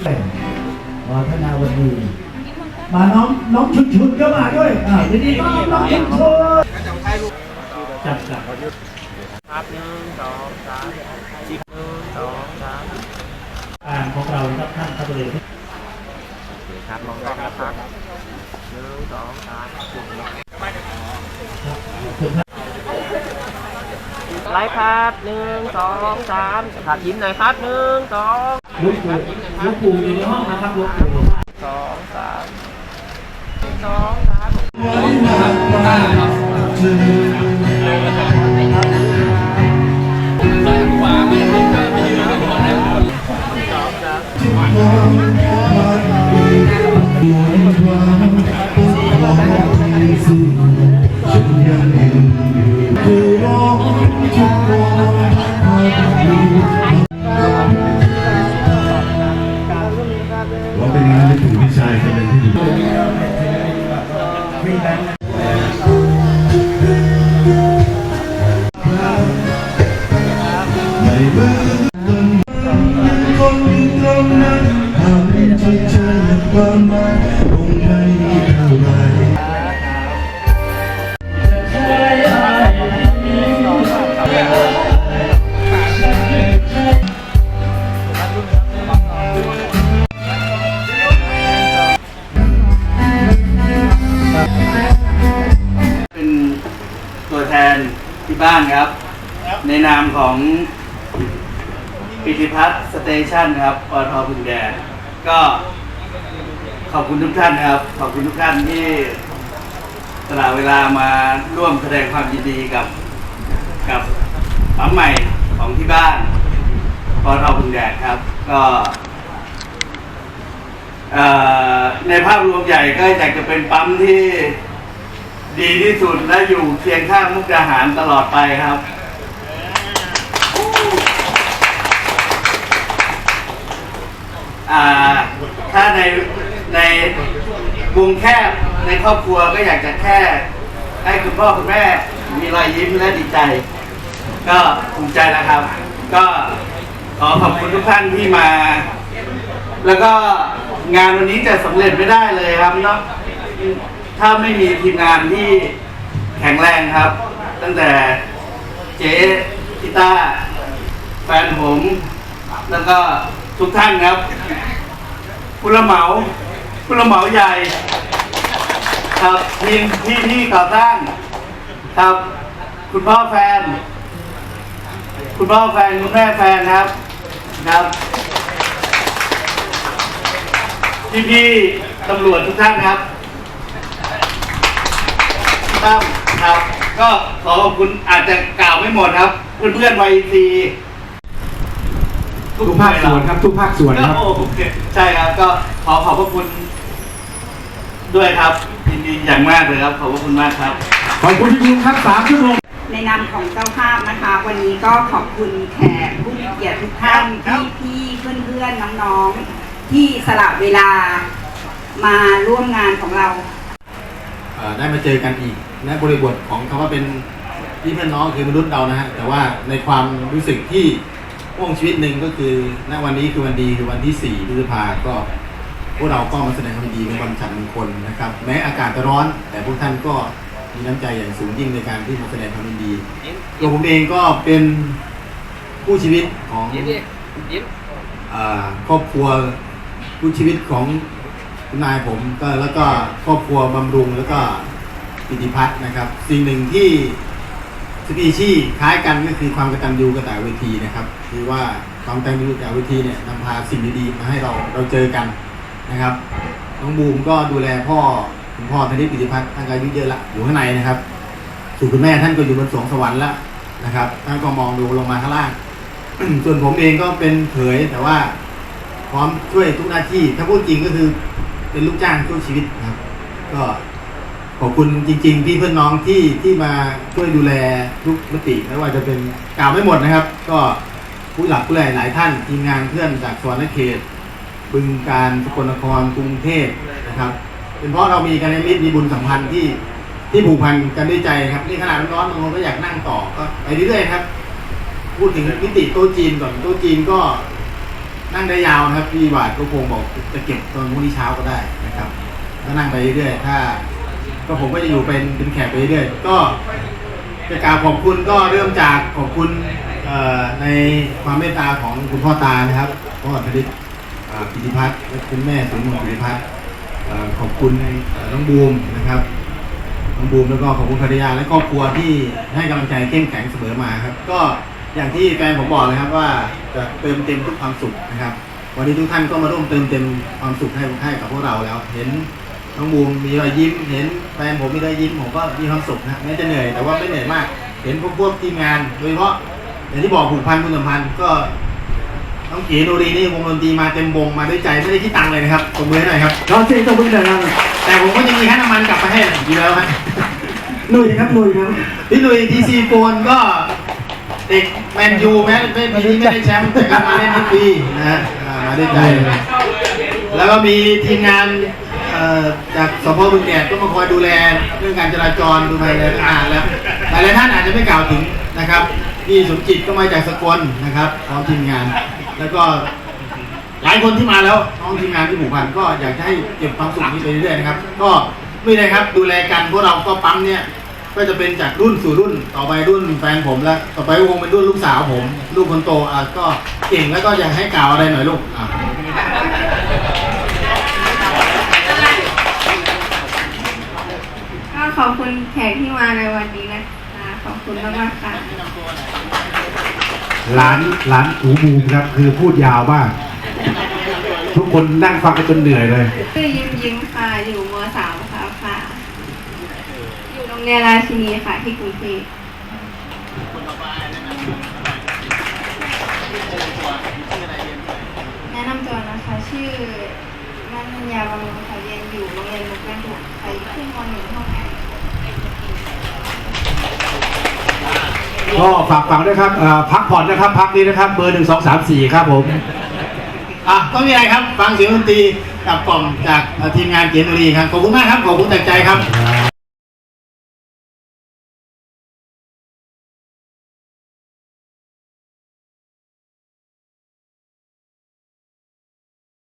วัฒนาวันดี มาน้องน้องชุดชุดก็มาด้วยอ่าทีนี้น้องน้องชุดชุดจับจับครับหนึ่งสองสามสิบหนึ่งสองสามอ่านของเราครับท่านครับเลยครับมองกล้องนะครับหนึ่งสองสามจุดไลฟ์ครับหนึ่งสองสามขาดยิ้มหน่อยครับหนึ่งสอง ลูกปู่ลูกปู่อยู่ในห้องนะครับลูกปู่สองสามหนึ่งสองสาม รีแบงค์ บ้านครับ ในนามของปิติพัฒน์สเตชันครับปตทพึงแดดก็ขอบคุณทุกท่านครับ ขอบคุณทุกท่านที่สละเวลามาร่วมแสดงความยินดีกับ กับปั๊มใหม่ของที่บ้านปตทพึงแดดครับ ก็ในภาพรวมใหญ่ก็อยากจะเป็นปั๊มที่ ดีที่สุดและอยู่เคียงข้างมุกดาหารตลอดไปครับ อ่า ถ้าในในวงแคบในครอบครัวก็อยากจะแค่ ให้คุณพ่อคุณแม่มีรอยยิ้มและดีใจ ก็ภูมิใจนะครับ ก็ขอขอบคุณทุกท่านที่มา แล้วก็งานวันนี้จะสำเร็จไม่ได้เลยครับเนาะ ถ้าไม่มีทีมงานที่แข็งแรงครับ ตั้งแต่เจ๊กีตาแฟนผม แล้วก็ทุกท่านครับผู้รับเหมาผู้รับเหมาใหญ่ ครับทีมที่ที่ก่อสร้างครับ คุณพ่อแฟน คุณพ่อแฟน คุณแม่แฟนครับครับพี่พี่ตำรวจทุกท่านครับ ตั้มครับ ก็ขอขอบคุณอาจจะกล่าวไม่หมดครับ เพื่อนๆวัยซีทุกภาคส่วนครับ ทุกภาคส่วนครับก็โอเคใช่ครับ ก็ขอขอบพระคุณ ด้วยครับยินดีอย่างมากเลยครับ ขอบพระคุณมากครับ ขอบคุณที่คุณครับสามชั่วโมงในนามของเจ้าภาพนะคะ วันนี้ก็ขอบคุณแขกผู้มีเกียรติทุกท่านครัพี่บพี่เพื่อนเพื่อนๆน้องๆที่สละเวลามาร่วมงานของเราเอ่อ ได้มาเจอกันอีกในบริบทของคำว่าเป็นพี่เพื่อนน้องคือมนุษย์เรานะฮะแต่ว่าในความรู้สึกที่ห่วงชีวิตหนึ่งก็คือณวันนี้คือวันดีคือวันที่4พฤษภาก็ พวกเราก็มาแสดงความยินดีในวันฉันมงคลนะครับ แม้อากาศจะร้อน แต่พวกท่านก็มีน้ำใจอย่างสูงยิ่งในการที่มาแสดงความยินดีตัวผมเองก็เป็นผู้ชีวิตของยิ้มดิยิ้มอ่าครอบครัวผู้ชีวิตของ คุณนายผมก็แล้วก็ครอบครัวบำรุงแล้วก็ปิติพัฒน์นะครับ สิ่งหนึ่งที่สปีชีคล้ายกันก็คือความกตัญญูกตเวทีนะครับ คือว่าความกตัญญูกตเวทีเนี่ยนำพาสิ่งดีๆมาให้เราเราเจอกันนะครับน้องบูมก็ดูแลพ่อคุณพ่อธนิตปิติพัฒน์ท่านก็อายุเยอะละอยู่ข้างในนะครับส่วนคุณแม่ท่านก็อยู่บนสวงสวรรค์ล้วนะครับท่านก็มองดูลงมาข้างล่างส่วนผมเองก็เป็นเผยแต่ว่าพร้อมช่วยทุกหน้าที่ ถ้าพูดจริงก็คือ เป็นลูกจ้างช่วยชีวิตนะครับ ก็ขอบคุณจริง ๆ พี่เพื่อนน้องที่ที่มาช่วยดูแลทุกมติไม่ว่าจะเป็นกล่าวไม่หมดนะครับ ก็ผู้หลักผู้ใหญ่หลายท่านทีมงานเพื่อนจากสวรรณเขต บึงการสกลนครกรุงเทพนะครับ เป็นเพราะเรามีกันในมิตรมีบุญสัมพันธ์ที่ที่ผูกพันกันด้วยใจครับนี่ขนาดร้อนๆบางคนก็อยากนั่งต่อก็ไปเรื่อยๆครับ พูดถึงมิติโต๊ะจีนก่อนโต๊ะจีนก็ นั่งได้ยาวนะครับพี่หวาดก็คงบอกจะเก็บตอนพรุ่งนี้เช้าก็ได้นะครับก็นั่งไปเรื่อยๆถ้า ก็ผมก็จะอยู่เป็นเป็นแขกไปเรื่อยๆก็จะกล่าวขอบคุณก็เริ่มจากขอบคุณในความเมตตาของคุณพ่อตานะครับพ่อธนิตอ่าปิติพัฒน์และคุณแม่สุนทรปิติพัฒน์ขอบคุณน้องบูมนะครับน้องบูมแล้วก็ขอบคุณภรรยาและครอบครัวที่ให้กำลังใจเข้มแข็งเสมอมาครับ ก็ อย่างที่แฟนผมบอกเลยครับว่าจะเติมเต็มทุกความสุขนะครับ วันนี้ทุกท่านก็มาร่วมเติมเต็มความสุขให้ให้กับพวกเราแล้ว เห็นน้องบูมมีรอยยิ้ม เห็นแฟนผมมีรอยยิ้มผมก็มีความสุขนะแม้จะเหนื่อยแต่ว่าไม่เหนื่อยมาก เห็นพวกพวกทีมงานโดยเฉพาะอย่างที่บอกผูกพันคุณสัมพันธ์ก็น้องเก๋โนรีนี่วงดนตรีมาเต็มวงมาด้วยใจไม่ได้คิดตังค์เลยนะครับตบมือให้หน่อยครับเราเซ็นตัวมือหน่อยครับแต่ผมก็จะมีค่าน้ำมันกลับไปให้อยู่แล้วครับหนุ่ยครับหนุ่ยครับพี่หลุยทีซีโฟนก็ เด็กแมนยูแม้ไม่ปีนี้ไม่ได้แชมป์แต่ก็มาเล่นทุกปีนะฮะอ่ามาด้วยใจแล้วก็มีทีมงานเอ่อจากสพบึงแดดก็มาคอยดูแลเรื่องการจราจรดูภายในอ่านแล้วหลายๆท่านอาจจะไม่กล่าวถึงนะครับพี่สมจิตก็มาจากสกลนะครับพร้อมทีมงาน แล้วก็หลายคนที่มาแล้วน้องทีมงานที่หมู่บ้านก็อยากจะให้เก็บความสุขนี้ไปเรื่อยๆนะครับ ก็ไม่ได้ครับดูแลกันพวกเราก็ปั๊มเนี่ย ก็จะเป็นจากรุ่นสู่รุ่นต่อไปรุ่นแฟนผมแล้ว ต่อไปคงเป็นรุ่นลูกสาวผม ลูกคนโตอะก็เก่งแล้วก็อยากให้กล่าวอะไรหน่อยลูกอะก็ขอบคุณแขกที่มาในวันนี้นะคะขอบคุณมากมากๆค่ะหลานหลานหูบูมครับ คือพูดยาวมาก ทุกคนนั่งฟังกันจนเหนื่อยเลย ชื่อยิ้มยิ้มค่ะ อยู่มสามค่ะค่ะ อยู่โรง เรียนราชินีค่ะที่กรุงเทพแนะนำตัวนะคะ ชื่อนันยาบำรุงค่ะเรียนอยู่โรงเรียนมุกดาหารค่ะอยู่ขึ้นมหนึ่งห้องแอร์ก็ฝากฝังด้วยครับเอ่อพักผ่อนนะครับ พักนี้นะครับ เบอร์หนึ่งสองสามสี่ครับผม อะต้องมีอะไรครับ ฟังเสียงดนตรีกับกล่อมจากเอ่อทีมงานเกียรติบุรีครับ ขอบคุณมากครับ ขอบคุณจากใจครับค